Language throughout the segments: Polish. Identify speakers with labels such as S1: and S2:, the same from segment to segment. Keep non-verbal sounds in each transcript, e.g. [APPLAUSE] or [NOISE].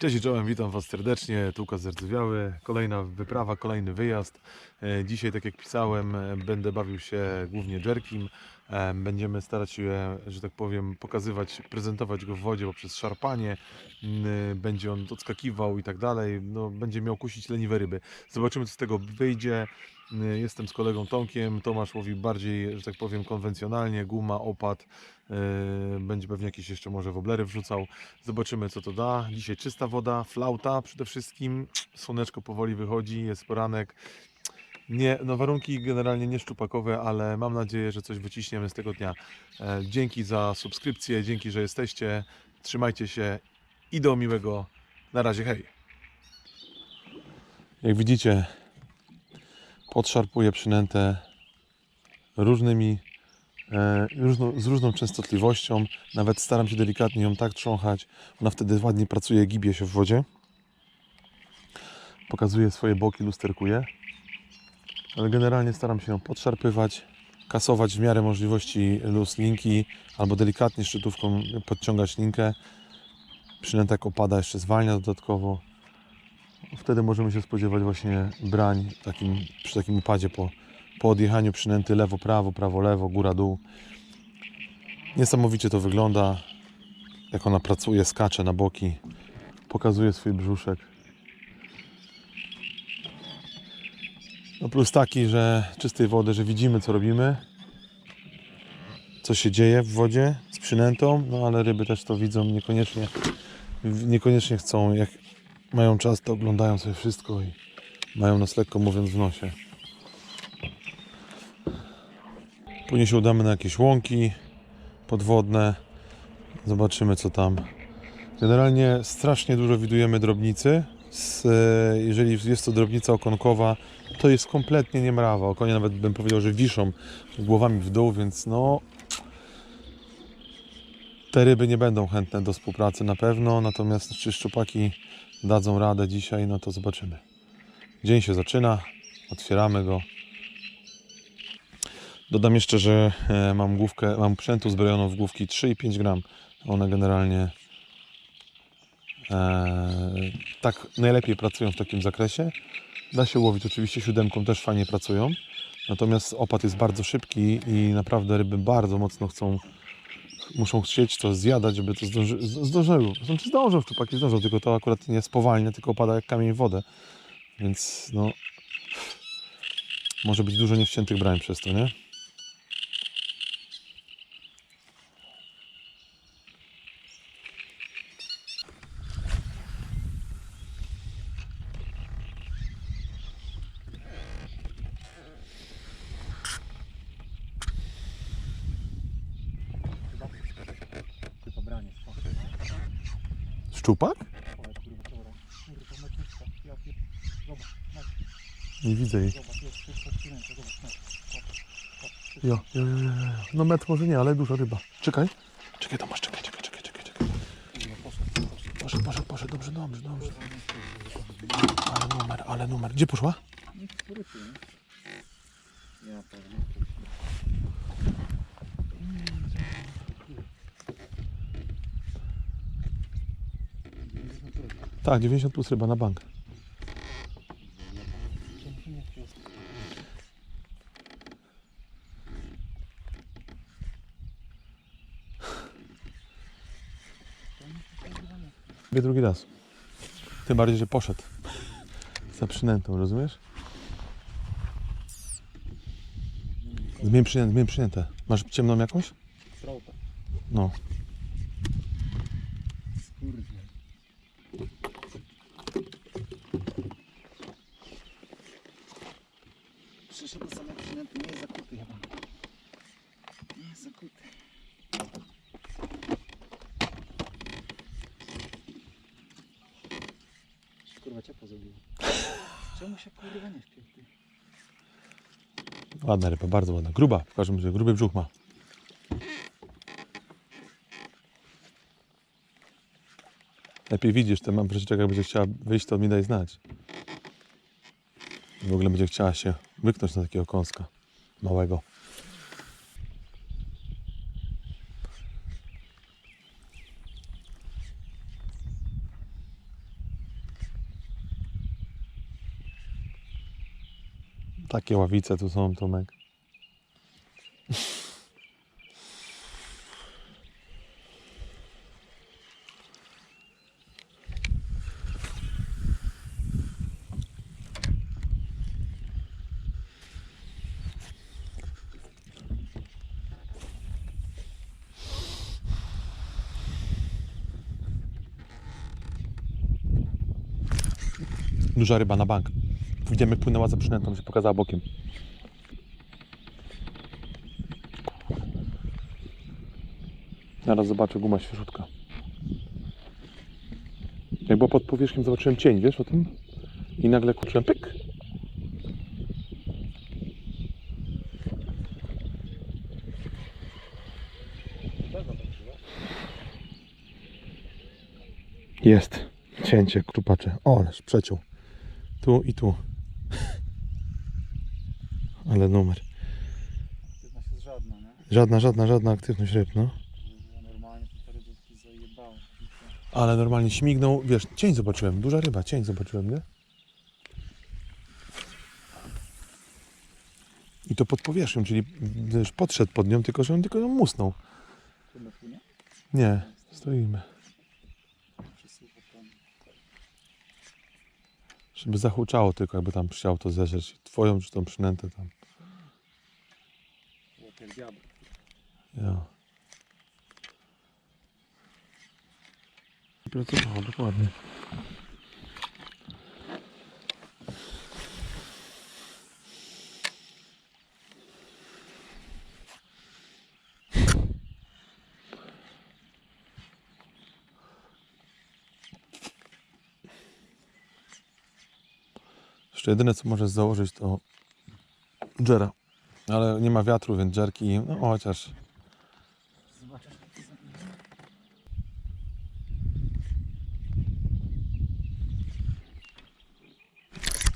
S1: Cześć czołem, witam Was serdecznie, tu Łukasz Zardzewiały, kolejna wyprawa, kolejny wyjazd. E, Dzisiaj, tak jak pisałem, e, będę bawił się głównie jerkim. E, Będziemy starać się, że tak powiem, pokazywać, prezentować go w wodzie poprzez szarpanie. Będzie on odskakiwał i tak dalej. No, będzie miał kusić leniwe ryby. Zobaczymy, co z tego wyjdzie. Mm, Jestem z kolegą Tomkiem. Tomasz łowi bardziej, że tak powiem, konwencjonalnie. Guma, opad. e, Będzie pewnie jakieś jeszcze może woblery wrzucał. Zobaczymy co to da. Dzisiaj czysta woda, flauta przede wszystkim. Słoneczko powoli wychodzi, jest poranek. Nie, no warunki generalnie nie szczupakowe, ale mam nadzieję, że coś wyciśniemy z tego dnia. E, dzięki za subskrypcję, dzięki, że jesteście. Trzymajcie się i do miłego. Na razie, hej. Jak widzicie, podszarpuję przynętę różnymi e, różną, z różną częstotliwością. Nawet staram się delikatnie ją tak trząchać. Ona wtedy ładnie pracuje, gibie się w wodzie. Pokazuje swoje boki, lusterkuje. Ale generalnie staram się ją podszarpywać, kasować w miarę możliwości luz linki, albo delikatnie szczytówką podciągać linkę. Przynęta jak opada jeszcze zwalnia dodatkowo. Wtedy możemy się spodziewać właśnie brań takim, przy takim upadzie po, po odjechaniu przynęty lewo, prawo, prawo, lewo, góra, dół. Niesamowicie to wygląda, jak ona pracuje, skacze na boki, pokazuje swój brzuszek. No plus taki, że czystej wody, że widzimy co robimy, co się dzieje w wodzie z przynętą, no ale ryby też to widzą, niekoniecznie, niekoniecznie chcą, jak mają czas, to oglądają sobie wszystko i mają nas lekko mówiąc w nosie. Później się udamy na jakieś łąki podwodne. Zobaczymy co tam. Generalnie strasznie dużo widujemy drobnicy. Z, e, jeżeli jest to drobnica okonkowa, to jest kompletnie niemrawa. Okonie nawet bym powiedział, że wiszą głowami w dół, więc no te ryby nie będą chętne do współpracy na pewno, natomiast czy szczupaki dadzą radę dzisiaj, no to zobaczymy. Dzień się zaczyna, otwieramy go. Dodam jeszcze, że e, mam główkę, mam przętu zbrojoną w główki 3,5 gram. One generalnie e, tak najlepiej pracują w takim zakresie. Da się łowić oczywiście siódemką, też fajnie pracują. Natomiast opad jest bardzo szybki i naprawdę ryby bardzo mocno chcą, muszą chcieć to zjadać, żeby to zdąży, zdążyły. Znaczy zdążą, szczupaki zdążą, tylko to akurat nie spowalnia, tylko opada jak kamień w wodę. Więc no, może być dużo niewciętych brań przez to, nie?
S2: Ty to branie, spoko.
S1: Szczupak?
S2: Ale kurwa, dobra. Kurwa, meczówka. Ja pier... Zobacz, masz,
S1: Nie widzę jej.
S2: zobacz, jest wszystko przynęta, zobacz, masz. Patrz, patrz.
S1: Jo, jo, jo, jo. No metr może nie, ale duża ryba. Czekaj. Czekaj, Tomasz, czekaj, czekaj, czekaj, czekaj. czekaj.
S2: Poszedł, poszedł,
S1: poszedł, dobrze, dobrze, dobrze. Ale numer, ale numer. Gdzie poszła?
S2: Niech wróci, nie? Ja pewnie.
S1: Tak, 90 plus ryba na bank. Wie drugi raz. Tym bardziej, że poszedł. Za przynętą, rozumiesz? Zmień przynętę, zmień przynętę. Masz ciemną jakąś? No.
S2: Kurde. Przyszedł do samej przynęty, nie jest zakuty chyba. Nie jest zakuty. Kurwa ciepło zrobiło. Czemu się kurwa nie wpił?
S1: Ładna ryba, bardzo ładna. Gruba, w każdym razie, gruby brzuch ma. Lepiej widzisz, to mam przecież jak będzie chciała wyjść, to mi daj znać. W ogóle będzie chciała się wyknąć na takiego kąska małego. Takie ławice tu są, Tomek. Duża ryba na bank. Widzimy, jak płynęła za przynętą, się pokazała bokiem. Zaraz zobaczę guma świeżutka. Jak było pod powierzchnią, zobaczyłem cień, wiesz o tym? I nagle kurczyłem pyk. Jest. Cięcie, krupacze. O, przeciął. Tu i tu. Ale numer.
S2: Aktywność jest żadna, nie?
S1: Żadna, żadna, żadna aktywność ryb, no.
S2: Ja normalnie te rybki zajebało.
S1: Ale normalnie śmignął, wiesz, cień zobaczyłem, duża ryba, cień zobaczyłem, nie? I to pod powierzchnią, czyli wiesz, podszedł pod nią, tylko że on tylko ją musnął. Nie, stoimy. Żeby zahuczało tylko, jakby tam chciał to zeżreć. Twoją czy tą przynętę tam.
S2: Łokier diabł.
S1: Ja. Pracowało, dokładnie. Jeszcze jedyne co możesz założyć to Jera. Ale nie ma wiatru, więc dżerki, no chociaż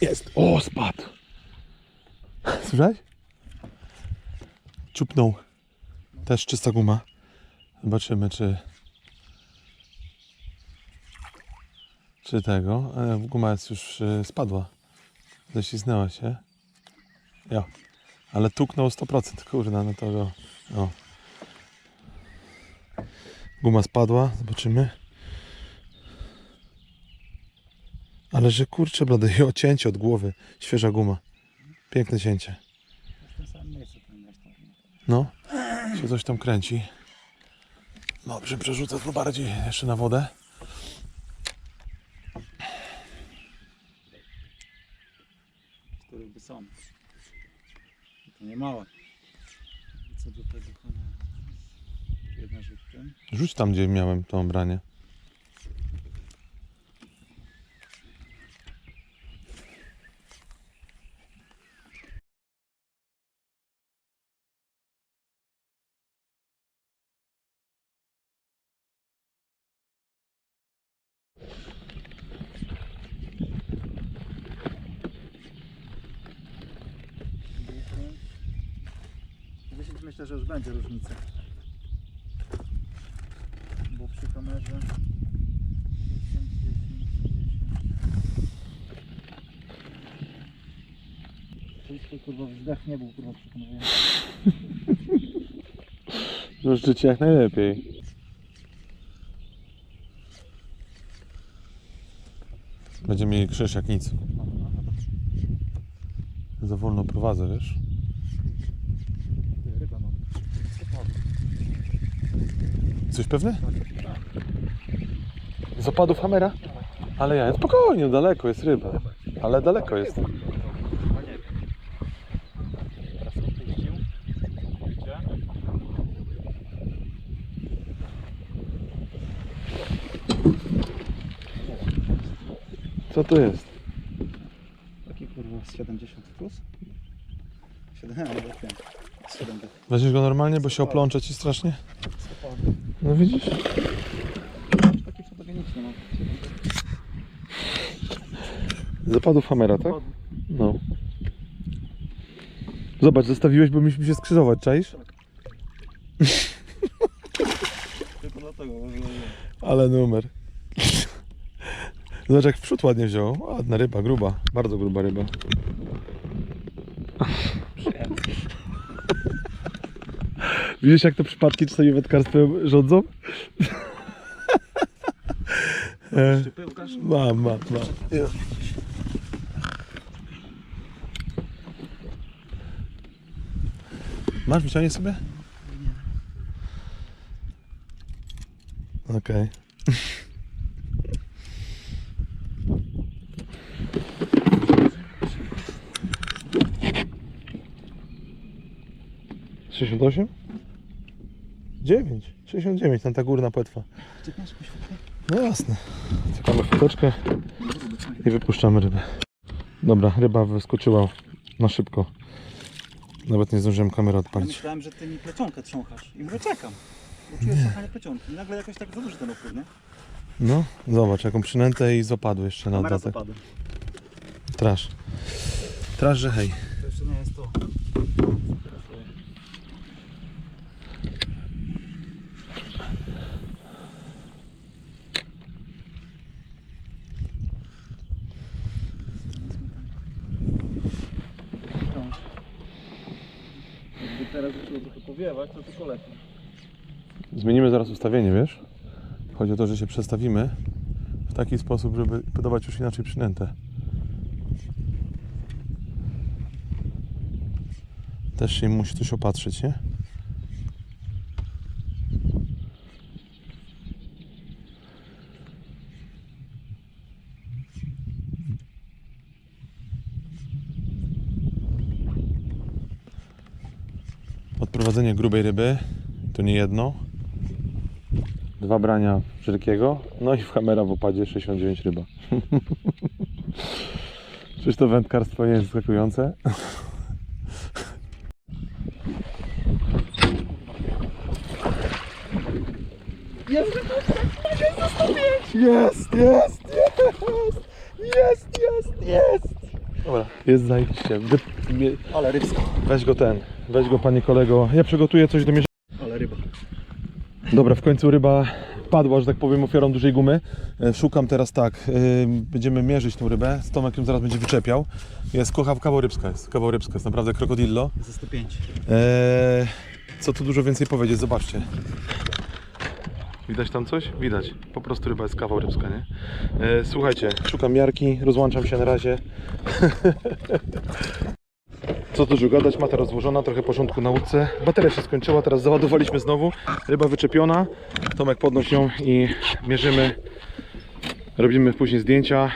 S1: Jest. O, spadł. Słyszałeś? Czupnął. Też czysta guma. Zobaczymy, czy... Czy tego. E, Guma jest już y, spadła. Ześliznęła się. Jo. Ale tuknął 100%. Kurna, no to go... Guma spadła. Zobaczymy. Ale że kurczę blady, [LAUGHS] i cięcie od głowy. Świeża guma. Piękne cięcie. No, się coś tam kręci. Dobrze, przerzucę tu bardziej jeszcze na wodę.
S2: To ryby są. Nie małe. Co do tego cholera? Jedna rzutkę.
S1: Rzuć tam, gdzie miałem to branie.
S2: Myślę, że już będzie różnica. Bo przy kamerze 10, 10, 10. Wszystko kurwa wzdech nie był kurwa przekonujący.
S1: No jak najlepiej. Będziemy mieli krzyż jak nic. Za wolno prowadzę, wiesz?
S2: Ryba mam.
S1: Coś pewny? Z opadów hamera? Ale ja, spokojnie, daleko jest ryba. Ale daleko jest. Co to jest?
S2: Taki kurwa z 70 plus? 7, ale nie, z 7 dych.
S1: Weźmiesz go normalnie, bo się oplącze ci strasznie? No widzisz?
S2: Taki fotogeniczny mam.
S1: Z opadów hamera, tak? No. Zobacz, zostawiłeś, bo mieliśmy się skrzyżować, czaisz? [LAUGHS]
S2: Tylko dlatego, bo
S1: Ale numer. Zobacz jak w przód ładnie wziął. Ładna ryba, gruba. Bardzo gruba ryba. Widzisz jak to przypadki czasami wędkarstwem rządzą? [LAUGHS] E,
S2: Szczypy, Łukasz?
S1: Mam, mam, mam. Masz wyciągnie sobie? Okej. [LAUGHS] Sześćdziesiąt osiem? Dziewięć. Sześćdziesiąt dziewięć, tam ta górna płetwa. No jasne. Czekamy chwileczkę i wypuszczamy rybę. Dobra, ryba wyskoczyła na szybko. Nawet nie zdążyłem kamerę
S2: Ja
S1: odpalić.
S2: myślałem, że ty mi plecionkę trząchasz. I mówię, czekam. Bo czuję trząchanie plecionki. I nagle jakoś tak za duży ten opór, nie?
S1: No, zobacz, jaką przynętę i z opadu jeszcze na
S2: Kamera
S1: dodatek. Traż. Traż, że hej.
S2: To jeszcze nie jest to. Jakby teraz zaczęło trochę powiewać, to tylko lepiej.
S1: Zmienimy zaraz ustawienie, wiesz? Chodzi o to, że się przestawimy w taki sposób, żeby podawać już inaczej przynętę. Też się musi coś opatrzyć, nie? Odprowadzenie grubej ryby to nie jedno. Dwa brania wszelkiego. No i w kamera w opadzie 69 ryba. [LAUGHS] Czyż to wędkarstwo nie jest zaskakujące? Jest! Jest, jest, jest! Jest, jest, jest! Dobra, jest zajebiście.
S2: Ale rybsko.
S1: Weź go ten, weź go panie kolego. Ja przygotuję coś do mierzenia.
S2: Ale ryba.
S1: Dobra, w końcu ryba padła, że tak powiem, ofiarą dużej gumy. E, Szukam teraz tak, y, będziemy mierzyć tą rybę. Z Tomek ją zaraz będzie wyczepiał. Jest kocha kawał rybska, jest kawał rybska, jest naprawdę krokodillo.
S2: Za 105.
S1: E, co tu dużo więcej powiedzieć, zobaczcie. Widać tam coś? Widać. Po prostu ryba jest kawał rybska, nie? E, słuchajcie, szukam miarki, rozłączam się na razie. [LAUGHS] Co dużo gadać, mata rozłożona, trochę porządku na łódce. Bateria się skończyła, teraz załadowaliśmy znowu. Ryba wyczepiona. Tomek podnoś ją i mierzymy. Robimy później zdjęcia.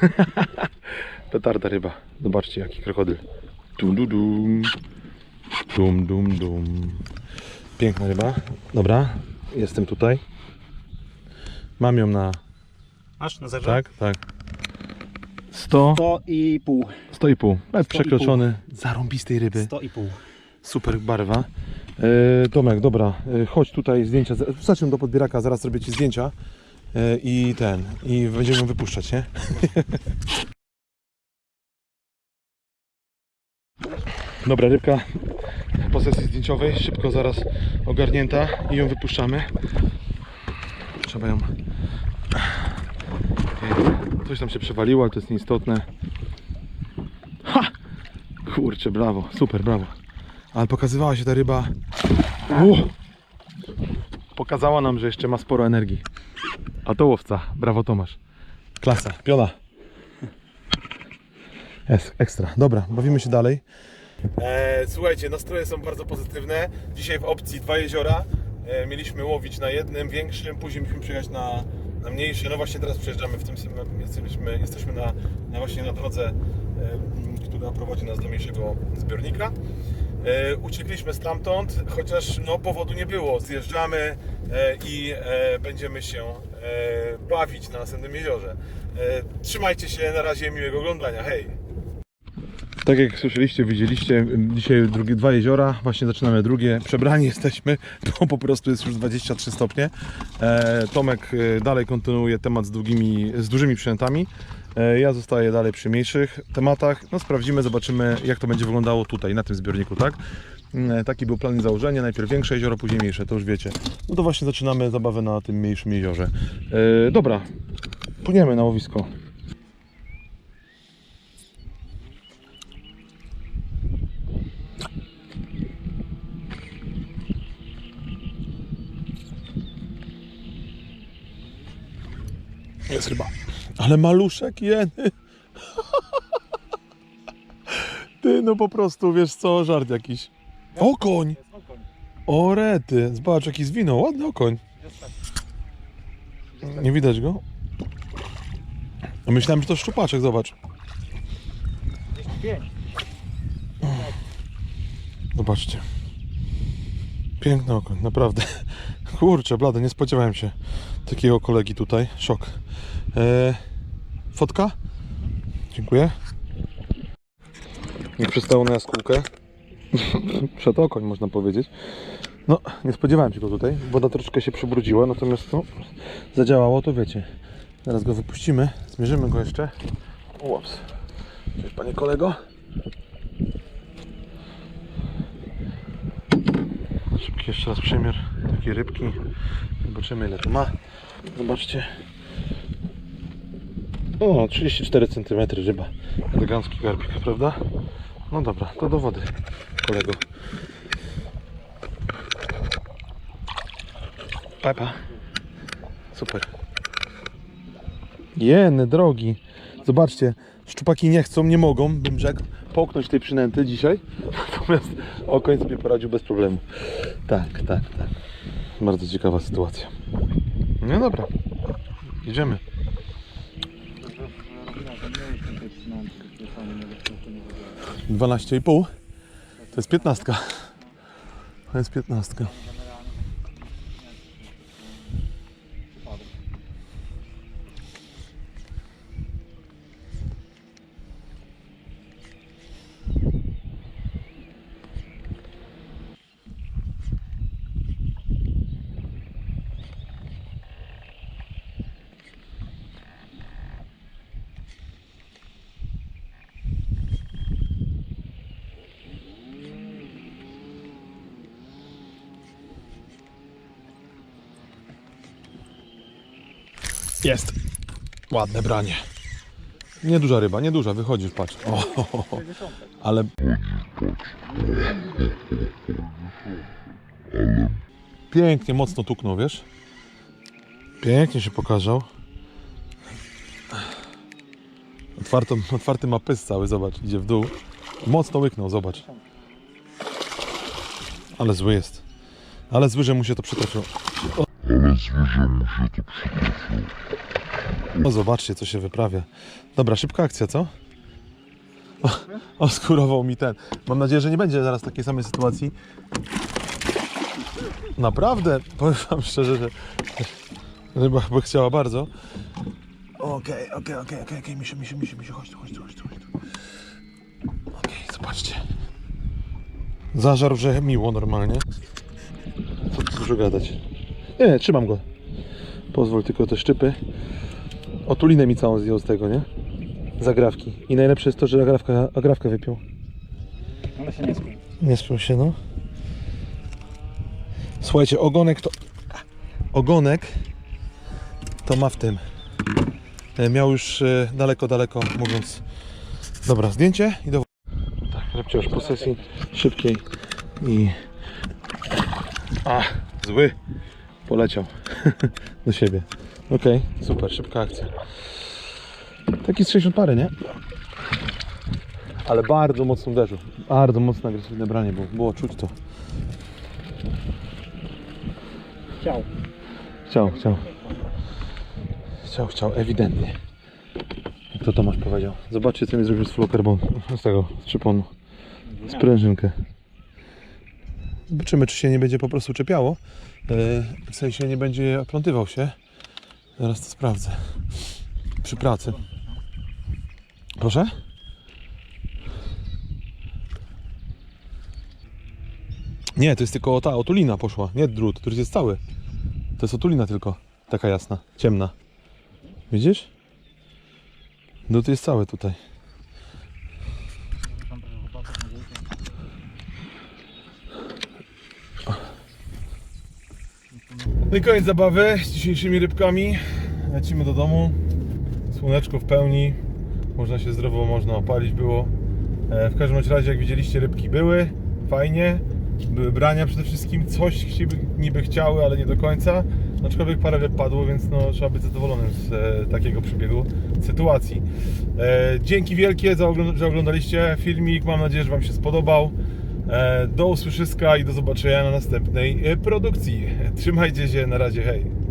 S1: [LAUGHS] Petarda ryba. Zobaczcie jaki krokodyl. Dum, dum, dum. Dum, dum, dum. Piękna ryba. Dobra, jestem tutaj. Mam ją na...
S2: Aż na zerze?
S1: Tak, tak. 100,
S2: To i pół.
S1: 100,5. Metr
S2: 100,5.
S1: przekroczony. Zarąbistej ryby.
S2: 100 i pół.
S1: Super barwa. E, Tomek, dobra, e, chodź tutaj zdjęcia. Zacznę do podbieraka, zaraz zrobię Ci zdjęcia. E, I ten, i będziemy ją wypuszczać, nie? [LAUGHS] Dobra, rybka po sesji zdjęciowej, szybko zaraz ogarnięta i ją wypuszczamy. Trzeba ją... Okej, Coś tam się przewaliło, ale to jest nieistotne. Ha! Kurczę, brawo, super, brawo. Ale pokazywała się ta ryba. Pokazała nam, że jeszcze ma sporo energii. A to łowca. Brawo Tomasz. Klasa. Piona. Jest, ekstra. Dobra, bawimy się dalej. E, słuchajcie, nastroje są bardzo pozytywne. Dzisiaj w opcji dwa jeziora. E, mieliśmy łowić na jednym większym, później mieliśmy przyjechać na, na mniejszy. No właśnie teraz przejeżdżamy w tym samym, jesteśmy, jesteśmy na, na właśnie na drodze, e, która prowadzi nas do mniejszego zbiornika. E, uciekliśmy stamtąd, chociaż no, powodu nie było. Zjeżdżamy e, i będziemy się bawić na następnym jeziorze. Trzymajcie się, na razie miłego oglądania. Hej! Tak jak słyszeliście, widzieliście, dzisiaj drugie, dwa jeziora, właśnie zaczynamy drugie. Przebrani jesteśmy, [LAUGHS] bo po prostu jest już 23 stopnie. E, Tomek e, dalej kontynuuje temat z, długimi, z dużymi przynętami. E, ja zostaję dalej przy mniejszych tematach. No sprawdzimy, zobaczymy jak to będzie wyglądało tutaj, na tym zbiorniku, tak? E, Taki był plan i założenie, najpierw większe jezioro, później mniejsze, to już wiecie. No to właśnie zaczynamy zabawę na tym mniejszym jeziorze. E, dobra, płyniemy na łowisko. Jest chyba. Ale maluszek jeny. Ty, no po prostu, wiesz co, żart jakiś. Okoń! O rety, zobacz jaki zwinął, ładny okoń. Nie widać go? A Myślałem, że to szczupaczek, zobacz. Zobaczcie. Piękny okoń, naprawdę. Kurczę, blady, nie spodziewałem się takiego kolegi tutaj. Szok. Eee, fotka? Dziękuję. Nie przystało na jaskółkę. [LAUGHS] Przed okoń, można powiedzieć. No, nie spodziewałem się go tutaj. Woda troszeczkę się przybrudziła, natomiast no, zadziałało, to wiecie. Zaraz go wypuścimy, zmierzymy go jeszcze. Ups. Cześć, panie kolego. Szybki jeszcze raz przemiar takiej rybki. Zobaczymy ile to ma. Zobaczcie. O, 34 cm ryba. Elegancki garbik, prawda? No dobra, to do wody, kolego. Pepa. Super. Jeny, drogi. Zobaczcie, szczupaki nie chcą, nie mogą, bym rzekł, połknąć tej przynęty dzisiaj. [LAUGHS] Natomiast okoń sobie poradził bez problemu. Tak, tak, tak. Bardzo ciekawa sytuacja. No dobra, idziemy. 12,5 to jest 15. To jest 15. Jest. Ładne branie. Nieduża ryba, nieduża, wychodzisz, patrz. O, ale... Pięknie, mocno tuknął, wiesz? Pięknie się pokazał. Otwarty ma pys cały, zobacz, idzie w dół. Mocno łyknął, zobacz. Ale zły jest. Ale zły, że mu się to przytrafiło. No zobaczcie, co się wyprawia. Dobra, szybka akcja, co? O, oskurował mi ten. Mam nadzieję, że nie będzie zaraz takiej samej sytuacji. Naprawdę, powiem wam szczerze, że ryba by chciała bardzo. Okej, okej, okej, okej, okej, misiu, misiu, misiu, misiu, chodź tu, chodź tu, chodź tu. Okej, zobaczcie. Zażarł, że miło normalnie. Co tu dużo gadać. Nie, nie, trzymam go. Pozwól tylko te szczypy. Otulinę mi całą zdjął z tego, nie? Zagrawki. I najlepsze jest to, że agrawka, agrawkę wypiął.
S2: Ale się nie skuj.
S1: Nie spiął się, no. Słuchajcie, ogonek to... Ogonek to ma w tym. E, Miał już e, daleko, daleko, mówiąc... Dobra, zdjęcie i do... Tak, repciarz po sesji szybkiej i... A, zły. Poleciał [LAUGHS] do siebie. Okej, super, szybka akcja. Taki z 60 pary, nie? Ale bardzo mocno uderzył. Bardzo mocno agresywne branie było. Było czuć to.
S2: Chciał.
S1: Chciał, chciał. Chciał, chciał, ewidentnie. Jak to Tomasz powiedział. Zobaczcie, co mi zrobił z fluorokarbonu. Z tego, z przyponu. Sprężynkę. Zobaczymy, czy się nie będzie po prostu czepiało. Yy, W sensie nie będzie oplątywał się. Zaraz to sprawdzę. Przy pracy. Proszę? Nie, to jest tylko ta otulina poszła, nie drut, który jest cały. To jest otulina tylko, taka jasna, ciemna. Widzisz? Drut jest cały tutaj. No i koniec zabawy z dzisiejszymi rybkami. Lecimy do domu. Słoneczko w pełni. Można się zdrowo, można opalić było. E, w każdym razie, jak widzieliście, rybki były. Fajnie. Były brania przede wszystkim. Coś niby chciały, ale nie do końca. Aczkolwiek parę ryb padło, więc no, trzeba być zadowolonym z e, takiego przebiegu sytuacji. E, dzięki wielkie, za ogląd że oglądaliście filmik. Mam nadzieję, że Wam się spodobał. E, do usłyszyska i do zobaczenia na następnej e, produkcji. Trzymajcie się, na razie, hej!